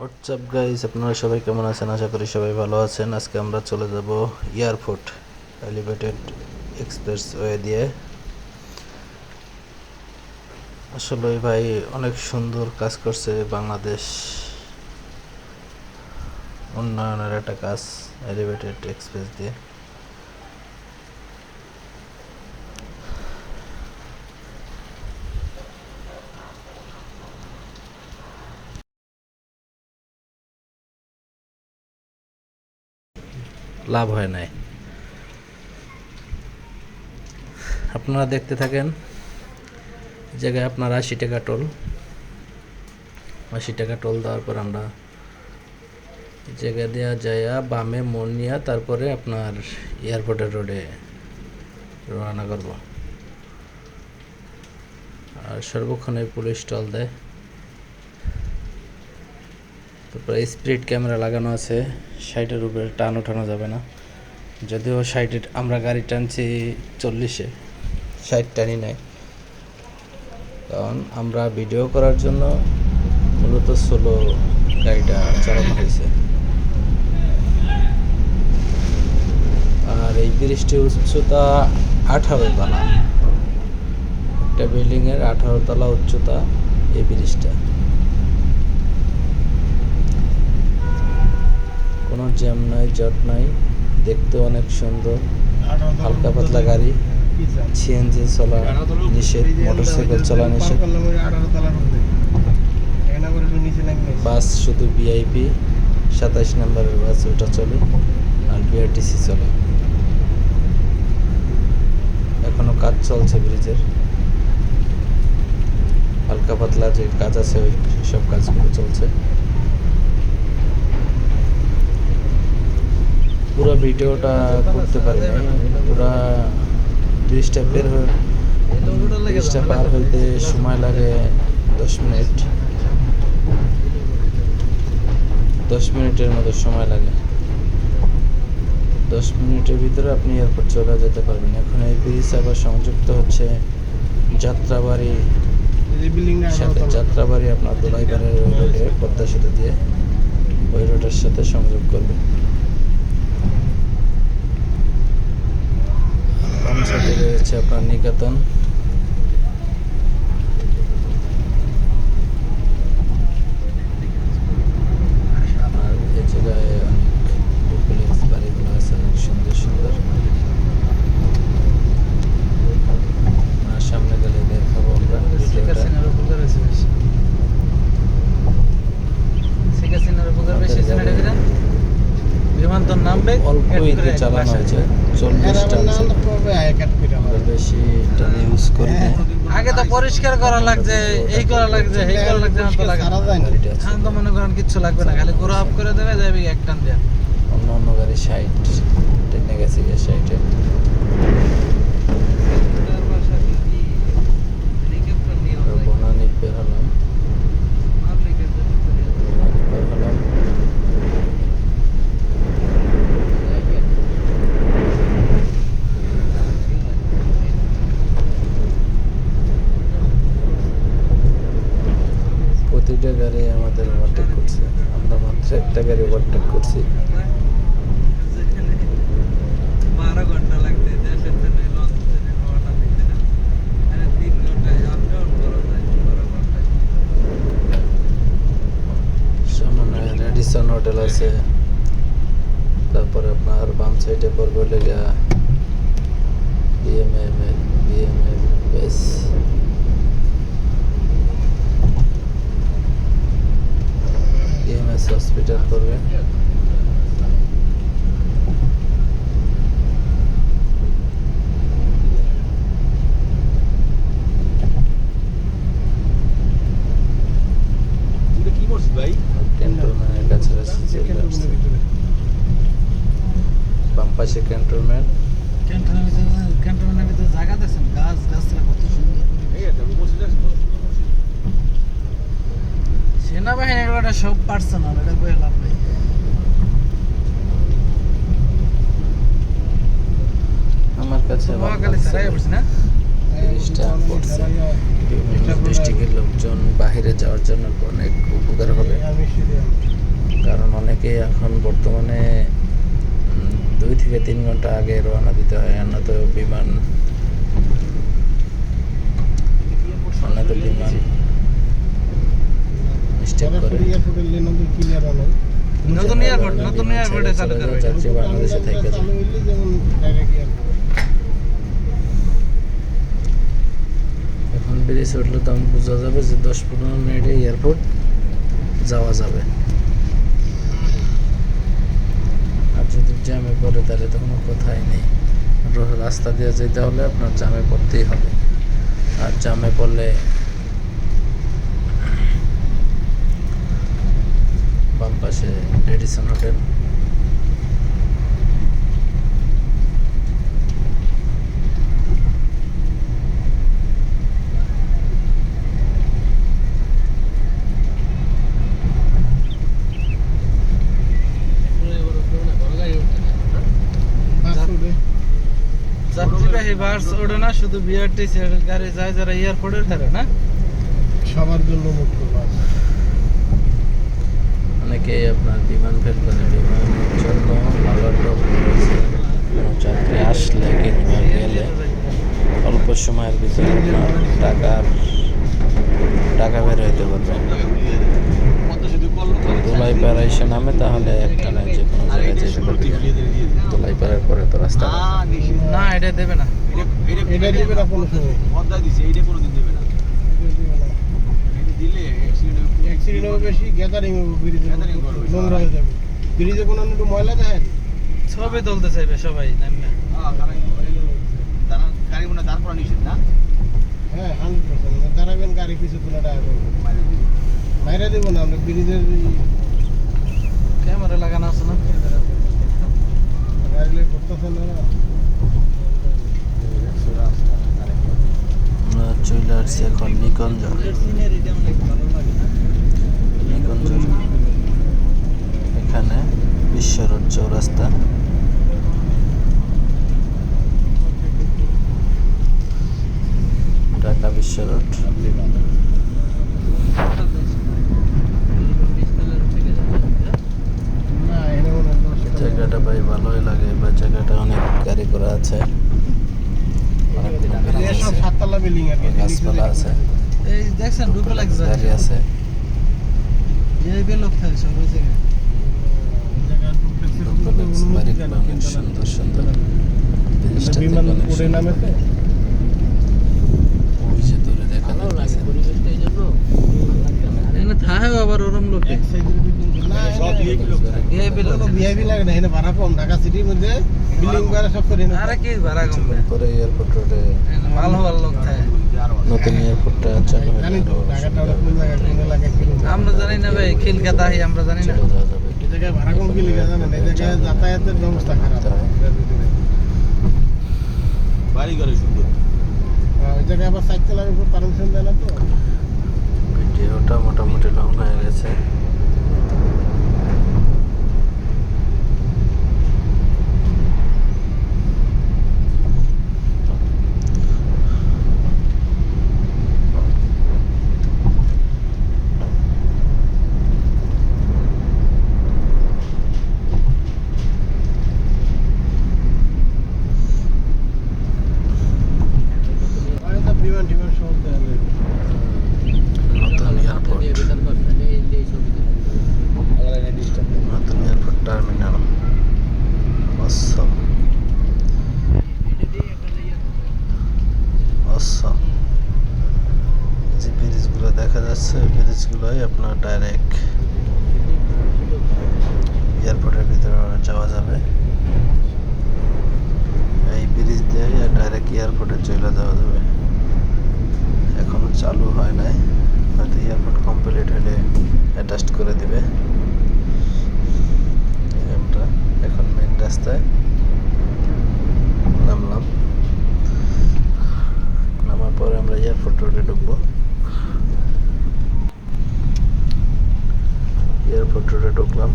WhatsApp guys আপনারা সবাই কেমন আছেন? আশা করি সবাই ভালো আছেন। আজকে আমরা চলে যাব এয়ারপোর্ট এলিভেটেড এক্সপ্রেস ওয়ে দিয়ে। আসলে ভাই, অনেক সুন্দর কাজ করছে বাংলাদেশ। উন্নয়নের একটা কাজ এলিভেটেড এক্সপ্রেস দিয়ে। লাভ হয় নাই। আপনারা দেখতে থাকেন জায়গায় আপনার আশি টাকা টোল। আশি টাকা টোল দেওয়ার পর আমরা জায়গা দেওয়া যায় বামে মোড় নিয়ে তারপরে আপনার এয়ারপোর্টের রোডে রওনা করব। আর সর্বক্ষণে পুলিশ টল দেয়। তারপরে স্পিড ক্যামেরা লাগানো আছে সাইডের উপরে টান ওঠানো যাবে না। যদিও সাইডে আমরা গাড়ি টানছি চল্লিশে সাইড টানি নাই। কারণ আমরা ভিডিও করার জন্য মূলত সোলো গাড়িটা চালানো হয়েছে। আর এই ব্রিজটির উচ্চতা আঠারো তলা। একটা বিল্ডিংয়ের আঠারো তলা উচ্চতা এই ব্রিজটা কোনো জ্যাম নাই, জট নাই দেখতে অনেক সুন্দর। হালকা পাতলা গাড়ি সিএনজি চলা নিষেধ, মোটরসাইকেল চলা নিষেধ। বাস শুধু ভিআইপি সাতাইশ নম্বরের বাস, ওটা চলে, আর বিআরটিসি চলে। এখনও কাজ চলছে ব্রিজের। হালকা পাতলা যে কাজ আছে, ওই সব কাজগুলো চলছে। পুরো ভিডিওটা করতে পারি পুরা ব্রিজটা বের হয়ে ব্রিজটা পার হইতে সময় লাগে দশ মিনিট। দশ মিনিটের মতো সময় লাগে। দশ মিনিটের ভিতরে আপনি এয়ারপোর্ট চলে যেতে পারবেন। এখন এই ব্রিজ আবার সংযুক্ত হচ্ছে যাত্রাবাড়ি সাথে। যাত্রাবাড়ি আপনার দোলাইবাড়ির রোডে পদ্মা সেতু দিয়ে ওই রোডের সাথে সংযোগ করবে। সাইডে রয়েছে আপনার নিকেতন আর এই জায়গায় অনেক ডুপ্লেক্স বাড়িগুলো আছে অনেক সুন্দর সুন্দর আর সামনে গেলে দেখাবো আমরা ভিডিওটা বিমানতর নামবে অল্প ইতে চালানো হয়েছে। চল্লিশটা বেশি ইউজ করি আগে তো পরিষ্কার করা লাগছে এই করা লাগছে এই করা লাগছে। এখন তো মনে করেন কিচ্ছু লাগবে না খালি গোড়া আপ করে দেবে যাবে এক টান দেয়া অন্য অন্য গাড়ি সাইড টেনে গেছে গিয়ে সাইডে বনানি বের হলাম বনানি বের হলাম প্রতিটা গাড়ি আমাদের ওভারটেক করছে আমরা মাত্র একটা গাড়ি ওভারটেক করছি বারো ঘণ্টা লাগবে দেশের জন্য লঞ্চ ঘণ্টা দিতে না আরে তিন ঘন্টায় আপ ডাউন করা যায় বারো ঘন্টায় সামনে রেডিসন হোটেল আছে। তারপরে আপনার বাম সাইডে পড়বে লেগা বিএমএম বিএমএম বেস হসপিটাল পড়বে কি করছিস ভাই ক্যান্টনমেন্টের কাছাকাছি চলে আসছে বাম পাশে ক্যান্টনমেন্ট ক্যান্টনমেন্টের ক্যান্টনমেন্টের ভিতরে জায়গা দেখছেন গাছ গাছরা কত সুন্দর এই এটা বসে এগুলোটা সব পার্সোনাল এটা বলে লাভ নেই। আমার কাছে ডিস্ট্রিক্টের লোকজন বাইরে যাওয়ার জন্য অনেক উপকার হবে। আমি কি এখন বর্তমানে দুই থেকে তিন ঘণ্টা আগে রওনা দিতে হয়। আর নয়তো বিমান আর নয়তো বিমান স্টেপ করে। নতুন এয়ারপোর্ট নতুন চালু করবে। বাংলাদেশে থেকে এখন ব্রিজ উঠলে তো আমি বোঝা যাবে যে দশ পনেরো মিনিটে এয়ারপোর্ট যাওয়া যাবে। আর যদি জ্যামে পড়ে তাহলে তো কোনো কথাই নেই। রাস্তা দিয়ে যেতে হলে আপনার জ্যামে পড়তেই হবে। আর জ্যামে পড়লে বাম পাশে রেডিসন হোটেল যাত্রীবাহী বাস না শুধু বিআরটিসি গাড়ি যায় যারা এয়ারপোর্টের ধারে না? সবার জন্য মুক্ত অনেকেই আপনার বিমান ফেল করে বিমানের জন্য রয়েছে কোনো যাত্রী আসলে কিংবা গেলে অল্প সময়ের ভিতরে আপনার টাকার টাকা বের হইতে পারবে দোলাই পাড়া এসে নামে তাহলে একটা নয় যে কোনো জায়গায় যেতে পারবে দোলাই পাড়ার পরে তো রাস্তা না এটা দেবে না এটা দিবে না কোনো সময় এটা দিবে না অ্যাক্সিডেন্ট হবে বেশি গ্যাদারিং হবে ব্রিজে নোংরা হয়ে যাবে। ব্রিজে কোনো একটু ময়লা দেখেন? ছবি তুলতে চাইবে সবাই নামবে হ্যাঁ হান্ড্রেড পার্সেন্ট দাঁড়াবেন গাড়ি কিছু তুলে টাকা বাইরে দেবো না আমরা ব্রিজের ক্যামেরা লাগানো আছে না? গাড়ি করতেছে না আমরা চলে আসছি এখন নিকঞ্জ নিকঞ্জ এখানে বিশ্ব রোড চৌরাস্তা। ঢাকা বিশ্ব রোড। জায়গাটা ভাই ভালোই লাগে, বা জায়গাটা অনেক গাড়ি করা আছে অনেকগুলো building এসব আছে, সাততলা বিল্ডিং আর কি গাছপালা আছে। এই দেখছেন ঢুকে লাগছে আছে। এই বেলক থাকে সব ওই জায়গায়। ডুপ্লেক্স বাড়িগুলো অনেক সুন্দর সুন্দর। বিমান অনেক উড়ে সুন্দর। নামেছে ওই যে দূরে দেখা যাচ্ছে এখানে থাকে আবার ওরম লোকে এক সাইজের বিল্ডিং না সব এনে- VIP লোক থাকে। এই বেলক ভিআইপি লাগে না এখানে ভাড়া কম। ঢাকা সিটির মধ্যে বিল্ডিং ভাড়া সব করে আরে কি ভাড়া কমবে পরে এয়ারপোর্ট রোডে ভালো ভালো লোক থাকে। নতুন এয়ারপোর্টটা চালু ঢাকাটা কোন কোন কীরকম আমরা জানি না ভাই খিলকাতা আহি আমরা জানি না। এই জায়গায় ভাড়া কম কি লিখে জানেন এই জায়গায় যাতায়াতের ব্যবস্থা খারাপ। বাড়ি ঘরে সুন্দর। ওই জায়গায় আবার সাইড চালানোর উপর পারমিশন দেয় না তো? ভিডিওটা মোটামুটি লং হয়ে গেছে আর এটা বিমান টিমান সব দেওয়া যায়। নতুন এয়ারপোর্ট নতুন এয়ারপোর্ট টার্মিনাল অসম অসম যে ব্রিজগুলো দেখা যাচ্ছে, ওই আপনার ডাইরেক্ট এয়ারপোর্টের ভিতরে যাওয়া যাবে। এই ব্রিজ দিয়ে ডাইরেক্ট এয়ারপোর্টে চলে যাওয়া যাবে এখনও চালু হয় নাই হয়তো এয়ারপোর্ট কমপ্লিট হলে অ্যাডজাস্ট করে দিবে এই আমরা এখন মেন রাস্তায় নামলাম নামার পরে আমরা এয়ারপোর্ট রোডে ঢুকবো এয়ারপোর্ট ঢুকলাম।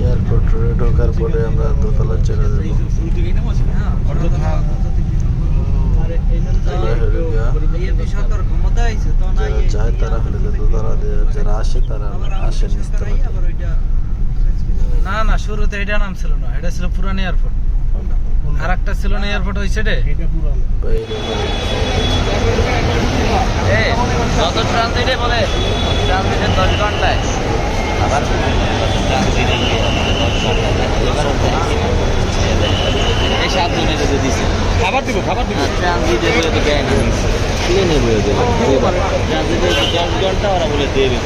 এয়ারপোর্ট রোডে ঢোকার পরে আমরা দোতলা চলে যাব না তারা হলে যারা আসে তারা আসে না না শুরুতে এটা নাম ছিল না এটা ছিল পুরান এয়ারপোর্ট আর একটা ছিল না এয়ারপোর্ট ওই সাইডে এটা পুরানো ট্রানজিটে বলে ট্রানজিটে দশ ঘন্টায়। আবার এই সাত দিনে যদি দিছে। খাবার দিব খাবার দিব। ট্রানজিটে তো দেয় না কিনে বলে? দেবে ট্রানজিটে দশ ঘণ্টা ওরা বলে দেবে।